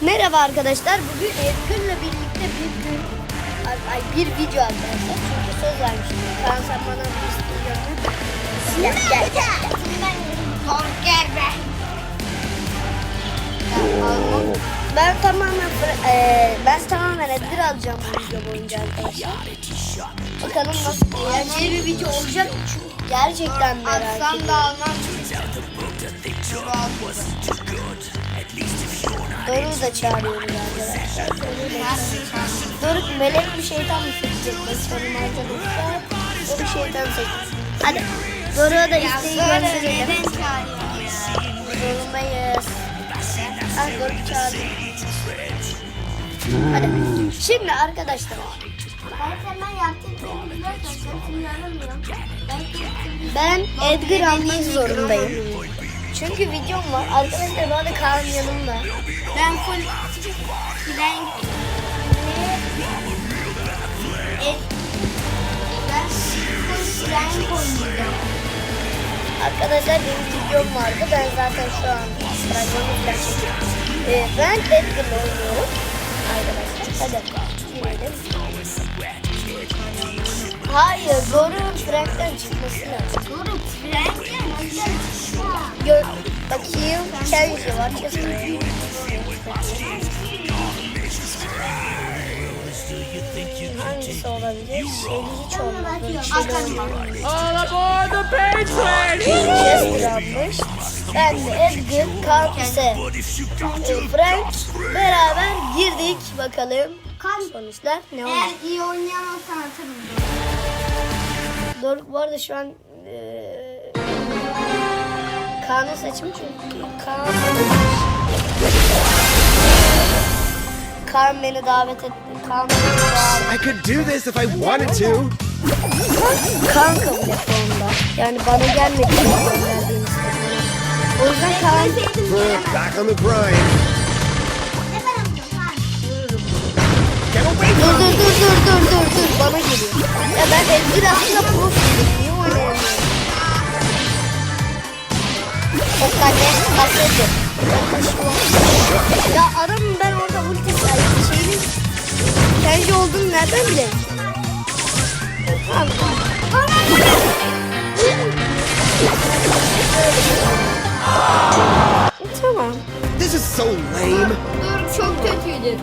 Merhaba arkadaşlar. Bugün Edgar'la birlikte bir gün ay, bir video arkadaşlar. Çünkü söz vermiştim. Kaan sen bana bir istiyorsun. Gel gel gel. Korker be. Ben tamamen eee, ben tamamen Edgar alacağım bu video boyunca arkadaşlar. Bakalım nasıl eğlenceli bir video olacak gerçekten merak Atsam ediyorum. da almam. Doruk'u da çağırıyoruz arkadaşlar. Doruk melek mi şeytan mı seçecek? Bakalım arkadaşlar. Bir şeytan seçecek. Hadi. Doruk'a da isteği gönderelim. Zorundayız. Ah Doruk çağırdı. Hadi. Şimdi arkadaşlar. Ben Edgar almak zorundayım. Çünkü videom var. Arkadaşlar arada Kaan yanımda. Ben full et ben oynayacağım. Arkadaşlar benim videom vardı. Ben zaten şu an Instagram'ı falan çekiyorum. Ee, ben Edgar'la oynuyorum. Arkadaşlar hadi girelim. Hayır, Doruk'un Frank'ten çıkması lazım. Doruk nasıl Gör, bakayım. Kenji var. Hangisi olabilir? Şey hiç olmadı. All aboard the train! Chester almış. Ben de Edgar, Kaan ise e, Frank beraber girdik. Bakalım sonuçlar ne eğer olacak. iyi oynayamazsan atarım. Doruk bu arada şu an e, Kaan'ı seçmiş çünkü Kaan Kaan beni davet etti. Kaan beni davet I could do this if I wanted to. Kaan kabul etti onda. Yani bana gelmedi. gönderdiğini istedi. O yüzden Kaan Back on the grind. Dur dur dur dur dur bana geliyor. Ya ben Edgar aslında profildim. Niye oynayamıyorum? Çok anne kaseti. Ya adamın ben orada ulti ay, şeyini kendi olduğunu nereden bileyim? Tamam. Tamam. This is so lame. Doruk çok kötüydü.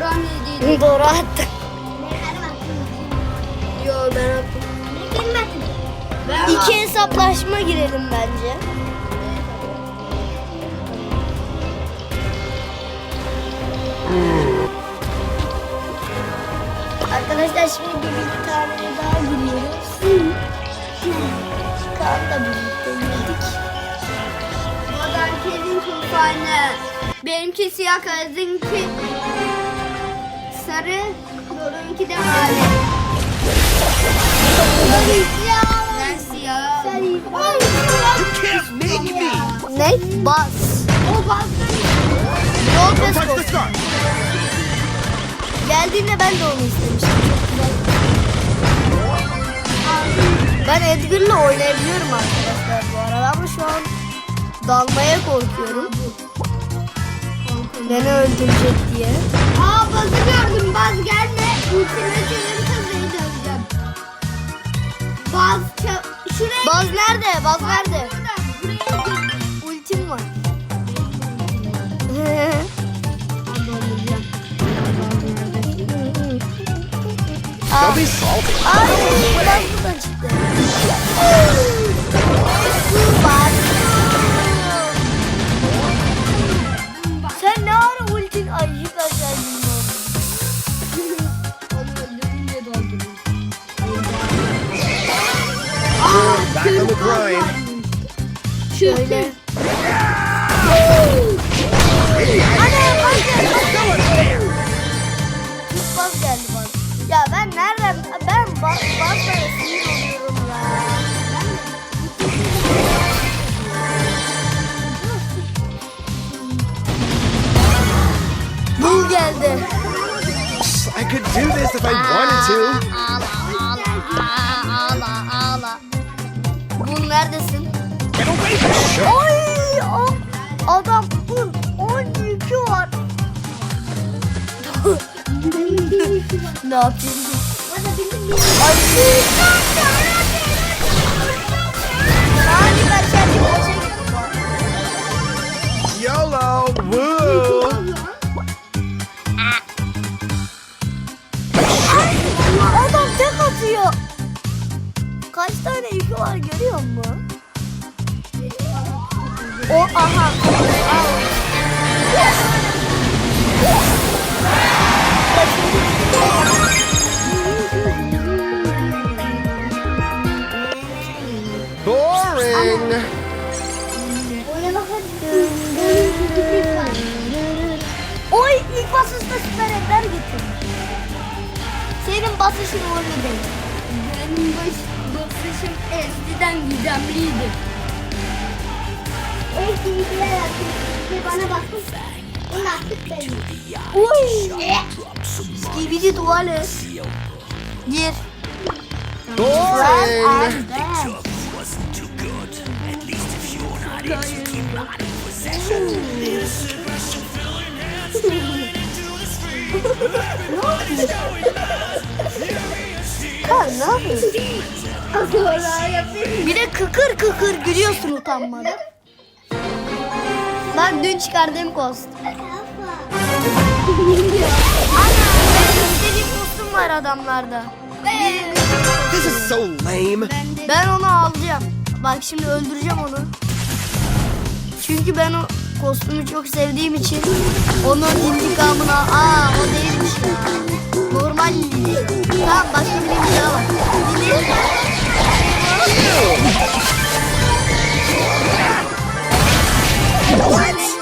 Rami değil. Doğru attı. İki hesaplaşma girelim bence. Arkadaşlar şimdi bir, bir tane daha giriyoruz. Kaan'la birlikte girdik. Da herkesin kulağını. Benimki siyah kızınki sarı, Doruk'unki de mavi. Ben siyah. You can't make me! Ne? Bas. O. Yol Don't pes touch start! Geldiğinde ben de onu istemiştim. Ben Edgar'la oynayabiliyorum arkadaşlar bu arada ama şu an dalmaya korkuyorum. Beni öldürecek diye. Aa bazı gördüm. Baz gelme. Ultimate kızıyı Baz nerede? Baz nerede? Burada, Buraya git. Ultim var. Be salty. ay, Baz buradan çıktı. Grind. Şöyle. Ana! Türk baz geldi baz. Ya ben nereden? Ben baz, bazlara sinir oluyorum ya. Bul geldi. I could do this if I wanted to. neredesin? Ay adam full 12 var. ne yapayım? Ay Abi ben. YOLO woo. Adam tek atıyor. Kaç tane yükü var görüyor musun? O aha. Boring! Oy ilk basışta süper ender getirmiş. Senin basışın öyle değil. Benim baş, bakışım eskiden gizemliydi. Eski ilgiler yaptım. Ve bana baktın. Bunu attık benim. Oy. Skibidi tuvalet. Gir. Kar ne yapıyorsun? Bir de kıkır kıkır gülüyorsun utanmadan. Bak dün çıkardığım kostüm. Ana benim istediğim kostüm var adamlarda. This is so lame. Ben onu alacağım. Bak şimdi öldüreceğim onu. Çünkü ben o kostümü çok sevdiğim için onun intikamını aa o değilmiş ya. Normal Lili. Tamam başka bir Lili daha var. Lili.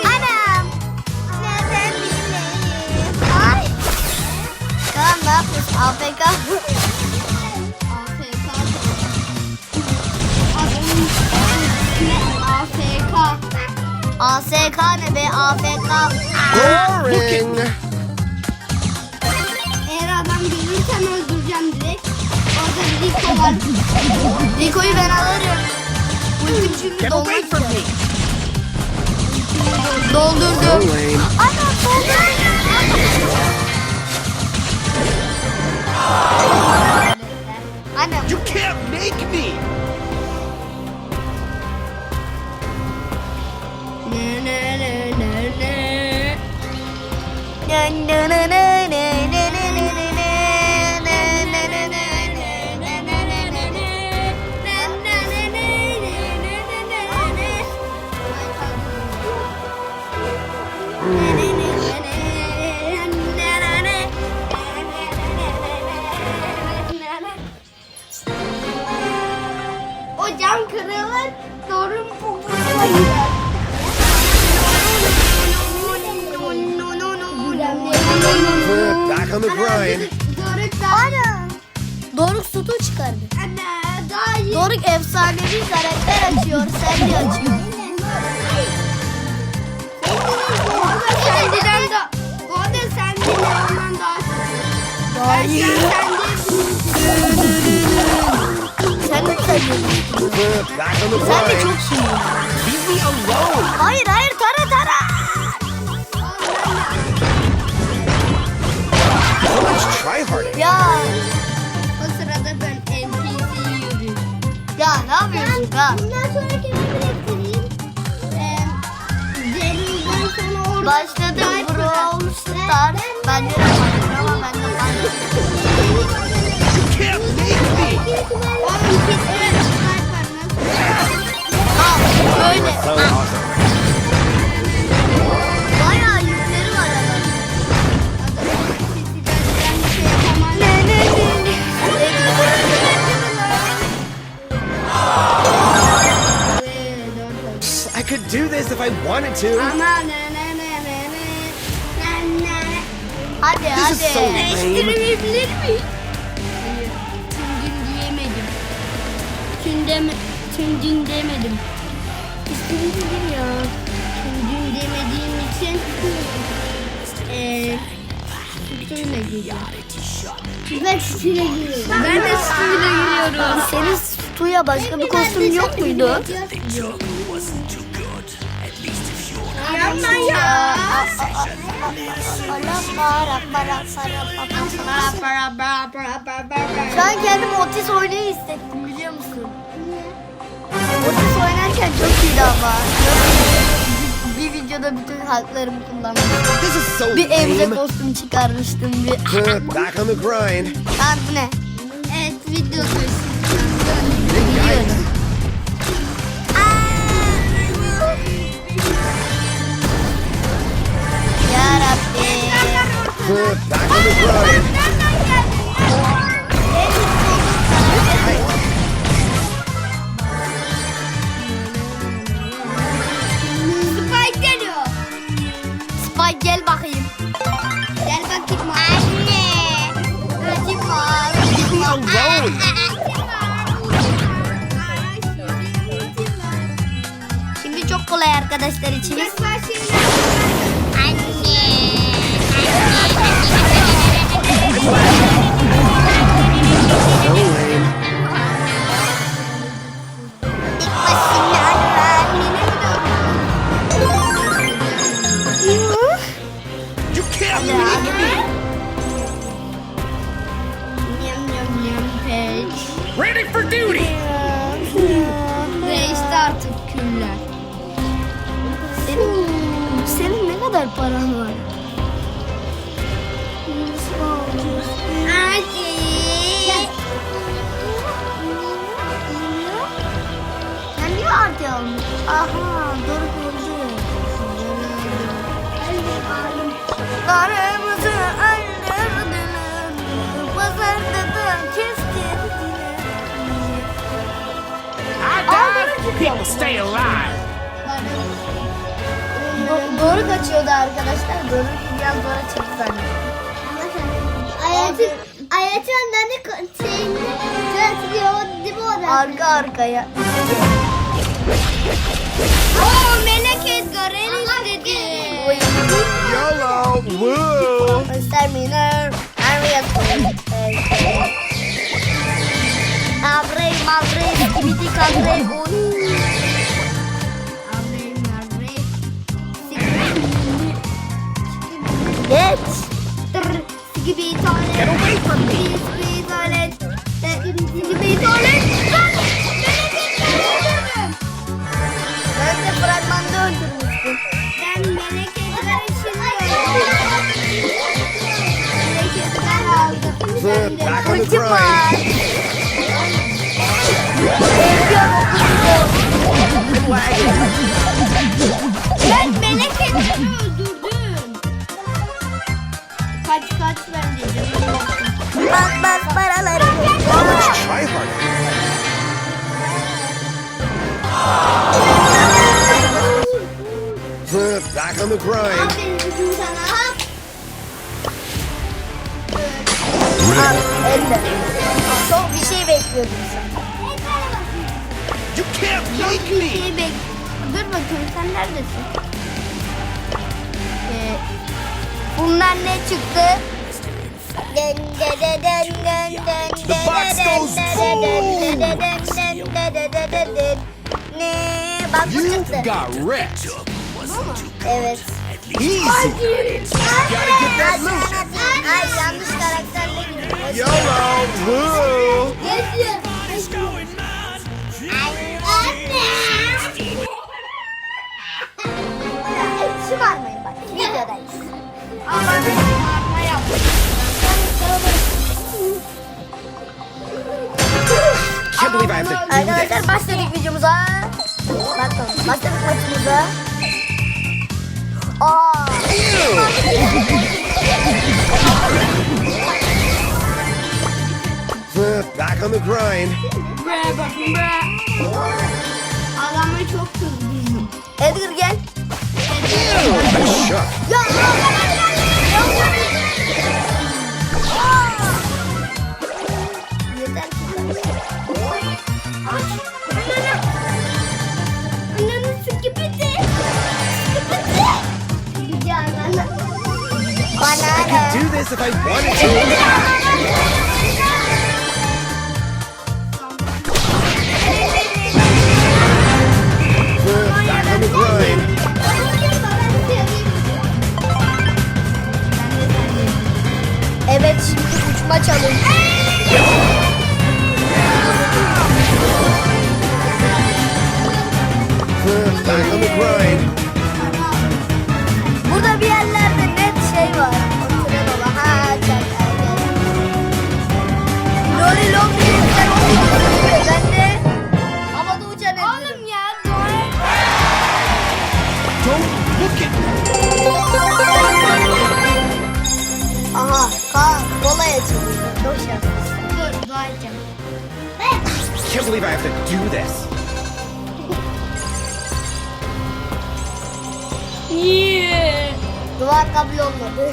Anam. Neden bileyim? Ay. Tamam ne yapıyorsun? AFK. AFK. ASK ne be AFK. Boring! Eğer adam direkt. Orada bir var. Rico'yu ben alırım. Ultim şimdi dolmak üzere. Doldurdum. Ana doldurdum. Ana. You can't make me. Na na na na na. Na na na na. The grind. Doruk da... Ana. Doruk sütü çıkardı. Anne, daha iyi. Doruk efsanevi karakter açıyor. Sen de açıyor. Sendiden de... Bu arada sen de ondan daha Daha iyi. Sen de Sen de çok iyi. Leave me alone! Hayır hayır tara tara. So much tryharding. Ya O sırada ben NPC yürüyorum. ya ne yapıyorsun ya? Bundan sonraki biriktireyim. Ee, Ceril'den sonra orada... Başladım Brawl Stars. Ben de yapmadım ama ben de ben You can't do this if I wanted to. Ama ne ne ne ne ne ne ne Hadi This is so hadi. lame. Değiştirebilir miyim? Tüm gün diyemedim. Tüm deme, tüm gün demedim. İstemedim ya. Tüm gün demediğim için eee sütüyle giriyorum. Ben sütüyle giriyorum. Ben de sütüyle giriyorum. Senin Stu'ya başka bir kostüm yok muydu? Yapma ya. Şu an kendimi Otis oynayı hissettim biliyor musun? Otis oynarken çok iyiydi ama. Bir videoda bütün haklarımı is so Bir lame. kostüm çıkarmıştım bir. Back on the grind. Lan bu ne? Evet video duysun. Biliyorum. Back on the grind. Spike geliyor. Spike gel bakayım. Gel bakayım. Anne. Rakip var. Leave me alone. Şimdi çok kolay arkadaşlar içimiz. Aha doğru gördüm. Darımızı öldürdüler. Pazarda da kestirdiler. I die, people stay alive. Do- doğru kaçıyordu arkadaşlar. Doğru biraz doğru çıktı zannediyorum. Hayatım, hayatım önden de şeyini götürüyor değil mi orada? Arka arkaya. Oo Melek Edgar en istedi. YOLO. Woo. Exterminer. Area Abre, mabre, skibidi, kabre, uy. Geç. Gibi tuvalet. Get away from me. Gibi tuvalet. Gibi tuvalet. Ben de fragmanda öldürmüştüm. Ben Melek şimdi öldürdüm. Melek Edgar aldı. Uh, Back on the Ultim var. Ben Melek Edgar'ı öldürdüm. Kaç kaç ben dedim. Bas bas paraları. Let's try harder. Uh, Back on the grind. Çok bir şey bekliyordum sen. You can't make me. şey bek. Dur bakayım sen neredesin? Ee, bundan ne çıktı? De de den de Bak bu You çıktı. got wrecked. Evet. Easy. Gotta get that loot. Ay yanlış karakterle girdim. YOLO. Woo. Şımarmayın bak. Videodayız. Can't believe I have to do this. Arkadaşlar başladık videomuza. Bakın başladık maçımıza. Aa. Uh, Back on the grind. Bre bakın bre. Adamı çok kızdım. Edgar gel. I'm shook. Ya. Yeter Banana. Do this if I wanted to. Don't look at me. Aha Kaan kolay. Çok şanslısın. Dur dua edeceğim. Can't believe I have to do this. Duvar kabul olmadı.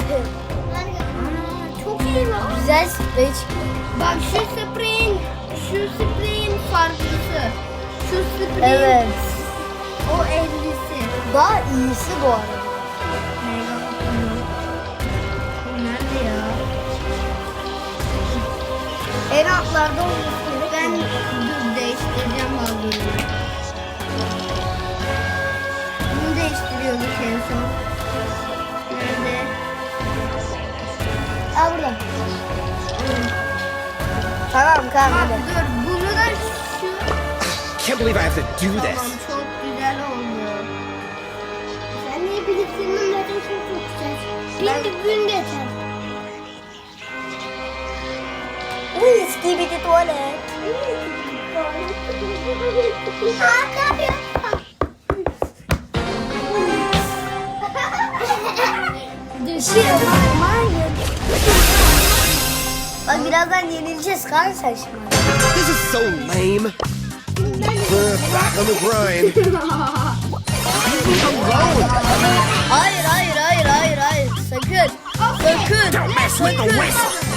Çok iyi lan. Güzel sprey çıktı. Bak şu spreyin, şu spreyin farklısı. Şu spreyin Evet. o ellisi. Daha iyisi bu arada. Nerede ya? En altlarda olması Ben dur değiştireceğim halini. Bunu değiştiriyorduk en son. Nerede? Aa burada. Tamam hadi. dur bunu da şu. Can't believe I have to do Tamam this. çok güzel. Ben- Bir gün geçer. Uy skibidi tuvalet. Hakan ya. Düşüyor. Bak birazdan yenileceğiz Kaan sen şimdi. This is so lame. Uh, back on the grind. Leave me alone. Hayır hayır hayır hayır hayır. Sakın. Sakın. Don't mess with the whistle.